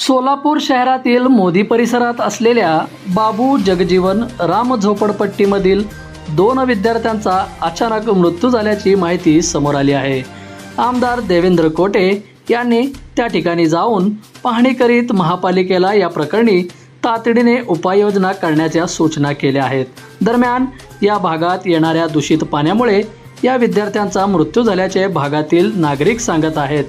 सोलापूर शहरातील मोदी परिसरात असलेल्या बाबू जगजीवन राम झोपडपट्टीमधील दोन विद्यार्थ्यांचा अचानक मृत्यू झाल्याची माहिती समोर आली आहे. आमदार देवेंद्र कोटे यांनी त्या ठिकाणी जाऊन पाहणी करीत महापालिकेला या प्रकरणी तातडीने उपाययोजना करण्याच्या सूचना केल्या आहेत. दरम्यान या भागात येणाऱ्या दूषित पाण्यामुळे या विद्यार्थ्यांचा मृत्यू झाल्याचे भागातील नागरिक सांगत आहेत.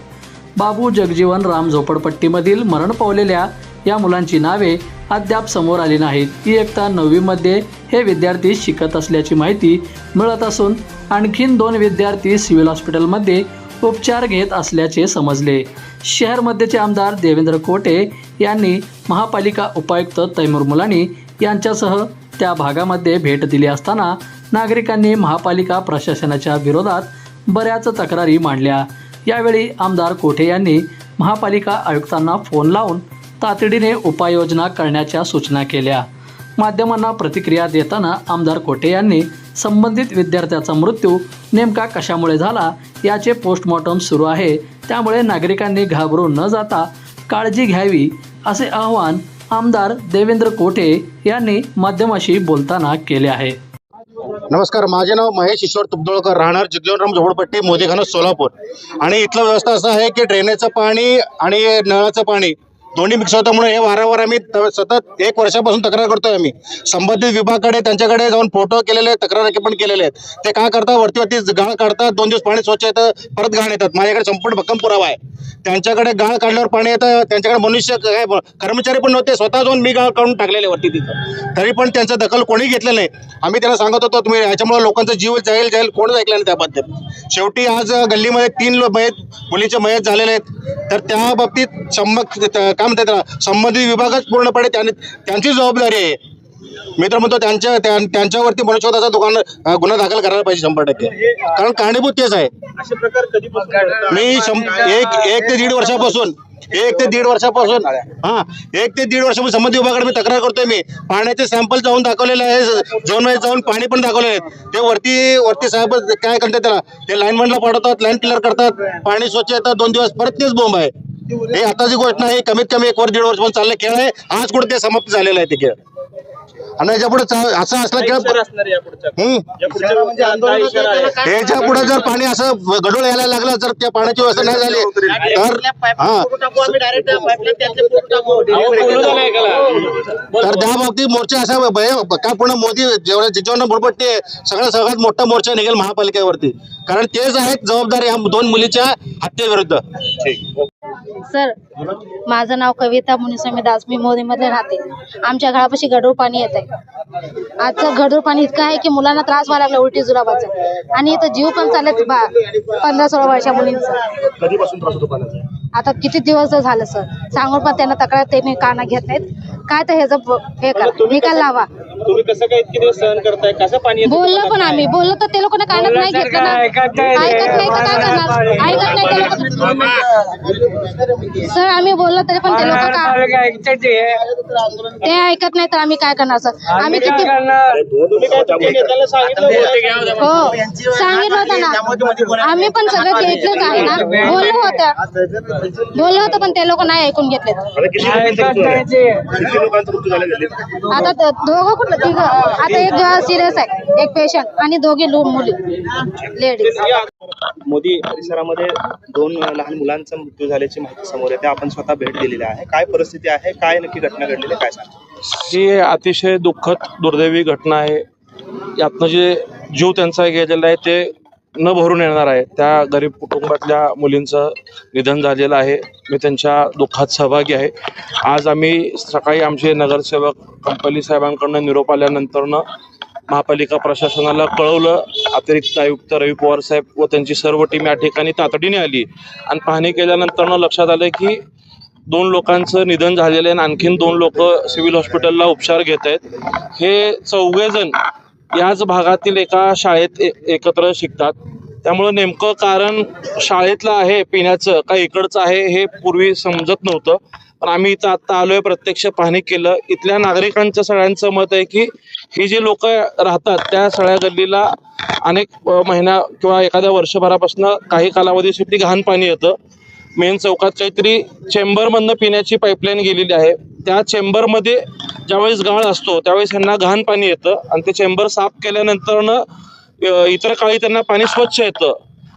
बाबू जगजीवन राम झोपडपट्टीमधील मरण पावलेल्या या मुलांची नावे अद्याप समोर आली नाहीत. इयत्ता नववीमध्ये हे विद्यार्थी शिकत असल्याची माहिती मिळत असून आणखीन दोन विद्यार्थी सिव्हिल हॉस्पिटलमध्ये उपचार घेत असल्याचे समजले. शहर मध्यचे आमदार देवेंद्र कोटे यांनी महापालिका उपायुक्त तैमूर मुलानी यांच्यासह त्या भागामध्ये भेट दिली असताना नागरिकांनी महापालिका प्रशासनाच्या विरोधात बऱ्याच तक्रारी मांडल्या. यावेळी आमदार कोठे यांनी महापालिका आयुक्तांना फोन लावून तातडीने उपाययोजना करण्याच्या सूचना केल्या. माध्यमांना प्रतिक्रिया देताना आमदार कोटे यांनी संबंधित विद्यार्थ्याचा मृत्यू नेमका कशामुळे झाला याचे पोस्टमॉर्टम सुरू आहे त्यामुळे नागरिकांनी घाबरून न जाता काळजी घ्यावी असे आवाहन आमदार देवेंद्र कोठे यांनी माध्यमाशी बोलताना केले आहे. नमस्कार माझे नाव महेश ईश्वर तुपदोळकर. राहणार जगजीवनराम झोपडपट्टी मोदीखाना सोलापूर. आणि इथलं व्यवस्था असं आहे की ड्रेनेजचं पाणी आणि नळाचं पाणी दोन्ही मिक्स होल्यामुळे हे वारंवार आम्ही सतत एक वर्षापासून तक्रार करतोय आम्ही. संबंधित विभागाकडे त्यांच्याकडे जाऊन फोटो केलेले आहेत तक्रार पण केलेले आहेत. ते काय करतात? वरती वरती गाळ काढतात दोन दिवस पाणी स्वच्छ येतं परत घाण येतात. माझ्याकडे संपूर्ण भक्कम पुरावा आहे. त्यांच्याकडे गाळ काढल्यावर पाणी येतं त्यांच्याकडे मनुष्य काय कर्मचारी पण नव्हते स्वतः जाऊन मी गाळ काढून टाकलेले वरती तिथं. तरी पण त्यांचं दखल कोणी घेतलं नाही. आम्ही त्यांना सांगत होतो तुम्ही याच्यामुळे लोकांचा जीव जाईल जाईल कोणच ऐकलं नाही त्याबद्दल. शेवटी आज गल्लीमध्ये तीन लो मयत मुलीचे मयत झालेले आहेत. तर त्या बाबतीत संबक काय म्हणतात त्याला? संबंधित विभागच पूर्णपणे त्यांनी त्यांची जबाबदारी आहे. मी तर म्हणतो त्यांच्या त्यां- त्यांच्यावरती मनुष्यवधाचा दुकान गुन्हा दाखल करायला पाहिजे शंभर टक्के. कारण कारणीभूत तेच आहे? मी एक एक ते दीड वर्षापासून एक ते दीड वर्षापासून हा एक ते दीड वर्षापासून संबंधित विभागाकडे मी तक्रार करतोय मी. पाण्याचे सॅम्पल जाऊन दाखवलेले आहे झोनमध्ये जाऊन पाणी पण दाखवलेले आहेत. ते वरती वरती साहेब काय करतात त्याला? ते लाईनमॅनला पाठवतात लाईन क्लिअर करतात. पाणी स्वच्छ येतात. दोन दिवस. परत तेच बोंब आहे. हे आताची गोष्ट नाही कमीत कमी एक वर्ष दीड वर्ष पण चालले खेळ आहे. आज कुठे ते समाप्त झालेलं आहे ते खेळ. आणि याच्यापुढे चा- असं असला खेळ याच्यापुढे जर पाणी असं गडोळ यायला लागलं जर त्या पाण्याची व्यवस्था नाही झाली तर हा. तर त्या बाबतीत मोर्चा असा का पुन्हा मोदी जेवढ्या जिजवण बुडपट्टी आहे सगळ्यात सगळ्यात मोठा मोर्चा निघेल महापालिकेवरती. कारण तेच आहेत जबाबदारी या दोन मुलीच्या हत्येविरुद्ध. सर माझं नाव कविता मुनिस्वामी दास. मी मोदीमध्ये राहते. आमच्या घरापाशी गढूळ पाणी येत आहे. आजचं गढूळ पाणी इतकं आहे की मुलांना त्रास व्हायला लागला उलटी जुलाबाचा. आणि इथं जीव पण चालत बा पंधरा सोळा वर्षा मुलींचा कधीपासून त्रास होतो आता किती दिवस झालं सर सांगून पण त्यांना तक्रार ते मी काना घेत नाहीत? काय तर ह्याचं हे करा. निकाल लावा. तुम्ही कसं काय इतके दिवस सहन करताय? कसं पाणी येतं बोललो पण आम्ही. बोललो तर ते लोकांना कानात नाही घेतलं ना. ऐकत नाही तर काय करणार? ऐकत नाही ते लोक सर आम्ही बोललो तरी पण ते लोक का ते ऐकत नाही तर आम्ही काय करणार सर आम्ही किती तुम्ही काय तुमच्या नेत्याला सांगितलं होतं? हो. सांगितलं होतं ना. आम्ही पण सगळं इथलेच आहे ना. बोललो होत्या. बोललो होतं पण ते लोक नाही ऐकून घेतले आता किती लोकांचा किती लोकांचा मृत्यू झाला झाले आता ते दोघं कुठलं? तिघ. आता एक सिरियस आहे एक पेशंट आणि दोघे लो मुली. लेडीज मोदी परिसरामध्ये दोन लहान मुलांचा मृत्यू झाल्याची माहिती समोर येते. आपण स्वतः भेट दिलेली आहे. काय परिस्थिती आहे? काय नक्की घटना घडलेली आहे? काय सांगा ही अतिशय दुःखद दुर्दैवी घटना आहे. यातनं जे जीव त्यांचा गेलेला आहे ते न भरून येणार आहे. त्या गरीब कुटुंबातल्या मुलींचं निधन झालेलं आहे. मी त्यांच्या दुःखात सहभागी आहे. आज आम्ही सकाळी आमचे नगरसेवक कंपनी साहेबांकडनं निरोप आल्यानंतरनं महापालिका प्रशासनाला कळवलं. अतिरिक्त आयुक्त रवी पवार साहेब व त्यांची सर्व टीम या ठिकाणी तातडीने आली. आणि पाहणी केल्यानंतरनं लक्षात आलं की दोन लोकांचं निधन झालेलं आहे आणि आणखीन दोन लोक सिव्हिल हॉस्पिटलला उपचार घेत आहेत. हे चौघेजण याच भागातील एका शाळेत ए- एकत्र शिकतात. त्यामुळं नेमकं कारण शाळेतलं आहे पिण्याचं का इकडचं आहे हे पूर्वी समजत नव्हतं. पण आम्ही इथं आत्ता आलोय प्रत्यक्ष पाहणी केलं. इथल्या नागरिकांचं सगळ्यांचं मत आहे की ही जी लोक राहतात त्या सगळ्या गल्लीला अनेक महिना महिन्या किंवा एखाद्या वर्षभरापासून काही कालावधीसाठी घाण पाणी येतं. मेन चौकात काहीतरी चेंबरमधनं पिण्याची पाईपलाईन गेलेली आहे. त्या चेंबरमध्ये ज्यावेळेस गाळ असतो त्यावेळेस ह्यांना घाण पाणी येतं आणि ते चेंबर साफ केल्यानंतरनं इतर काळी त्यांना पाणी स्वच्छ येतं.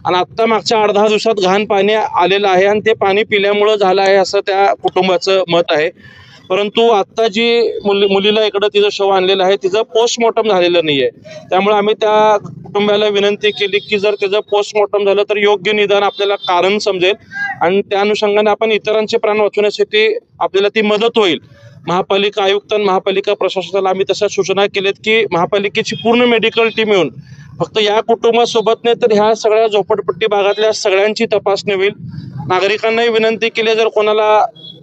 आणि आत्ता मागच्या आठ दहा दिवसात घाण पाणी आलेलं आहे आणि ते पाणी पिल्यामुळं झालं आहे असं त्या कुटुंबाचं मत आहे. परंतु आत्ता जी मुली मुलीला इकडं तिचं शव आणलेलं आहे तिचं पोस्टमॉर्टम झालेलं नाही आहे त्यामुळे आम्ही त्या कुटुंबाला विनंती केली की जर त्याचं पोस्टमॉर्टम झालं तर योग्य निदान आपल्याला कारण समजेल आणि त्या अनुषंगाने आपण इतरांचे प्राण वाचवण्यासाठी आपल्याला ती मदत होईल. महापालिका आयुक्त आणि महापालिका प्रशासनाला आम्ही तशा सूचना केल्यात की महापालिकेची पूर्ण मेडिकल टीम येऊन फक्त या कुटुंबासोबत नाही तर ह्या सगळ्या झोपडपट्टी भागातल्या सगळ्यांची तपासणी होईल. नागरिकांनाही विनंती केली जर कोणाला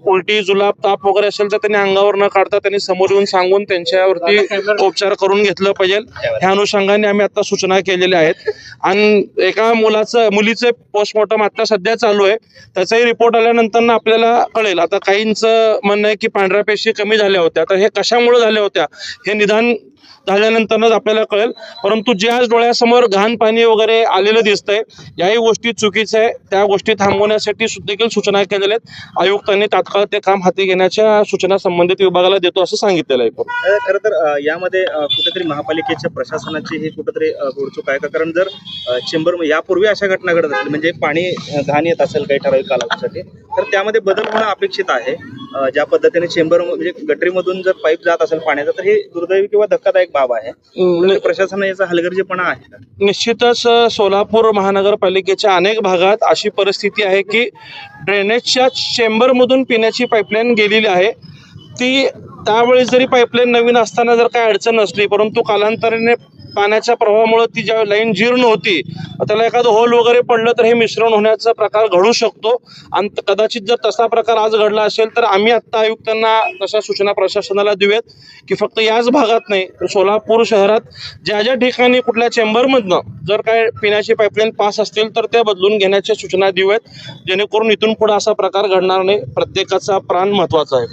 उलटी जुलाब ताप वगैरे असेल तर त्यांनी अंगावर न काढता त्यांनी समोर येऊन सांगून त्यांच्यावरती उपचार करून घेतलं पाहिजे. ह्या अनुषंगाने आम्ही आता सूचना केलेल्या आहेत. आणि एका मुलाचं मुलीचे पोस्टमॉर्टम आता सध्या चालू आहे. त्याचाही रिपोर्ट आल्यानंतर ना आपल्याला कळेल. आता काहींचं म्हणणं आहे की पांढऱ्या पेशी कमी झाल्या होत्या. तर हे कशामुळे झाल्या होत्या? हे निदान झाल्यानंतरच आपल्याला कळेल. परंतु जे आज डोळ्यासमोर घाण पाणी वगैरे आलेलं दिसतंय याही गोष्टी चुकीचं आहे. त्या गोष्टी थांबवण्यासाठी देखील सूचना केलेल्या आहेत. आयुक्तांनी तात्काळ ते काम हाती घेण्याच्या सूचना संबंधित विभागाला देतो असं सांगितलेलं आहे. खर खरं तर यामध्ये कुठेतरी महापालिकेच्या प्रशासनाची हे कुठेतरी गोडचूक आहे का? कारण जर चेंबर यापूर्वी अशा घटना घडत असतील म्हणजे पाणी घाण येत असेल काही ठराविक कालावधीसाठी तर त्यामध्ये बदल होणं अपेक्षित आहे. ज्या पद्धतीने चेंबर म्हणजे गटरीमधून जर पाईप जात असेल पाण्याचा तर हे दुर्दैवी किंवा धक्कादायक बाब आहे. नि- प्रशासन याचा हलगर्जीपणा आहे. का निश्चितच सोलापूर महानगरपालिकेच्या अनेक भागात अशी परिस्थिती आहे की ड्रेनेजच्या चेंबरमधून पिण्याची पाईपलाईन गेलेली आहे. ती त्यावेळेस जरी पाईपलाईन नवीन असताना जर काही अडचण नसली परंतु कालांतराने पाण्याच्या प्रवाहामुळे ती ज्या लाईन जीर्ण होती त्याला एखादं होल वगैरे पडलं तर हे मिश्रण होण्याचा प्रकार घडू शकतो. आणि कदाचित जर तसा प्रकार आज घडला असेल तर आम्ही आत्ता आयुक्तांना तशा सूचना प्रशासनाला देऊयात की फक्त याच भागात नाही तर सोलापूर शहरात ज्या ज्या ठिकाणी कुठल्या चेंबरमधनं जर काय पिण्याची पाईपलाईन पास असतील तर त्या बदलून घेण्याच्या सूचना देऊयात जेणेकरून इथून पुढे असा प्रकार घडणार नाही. प्रत्येकाचा प्राण महत्त्वाचा आहे.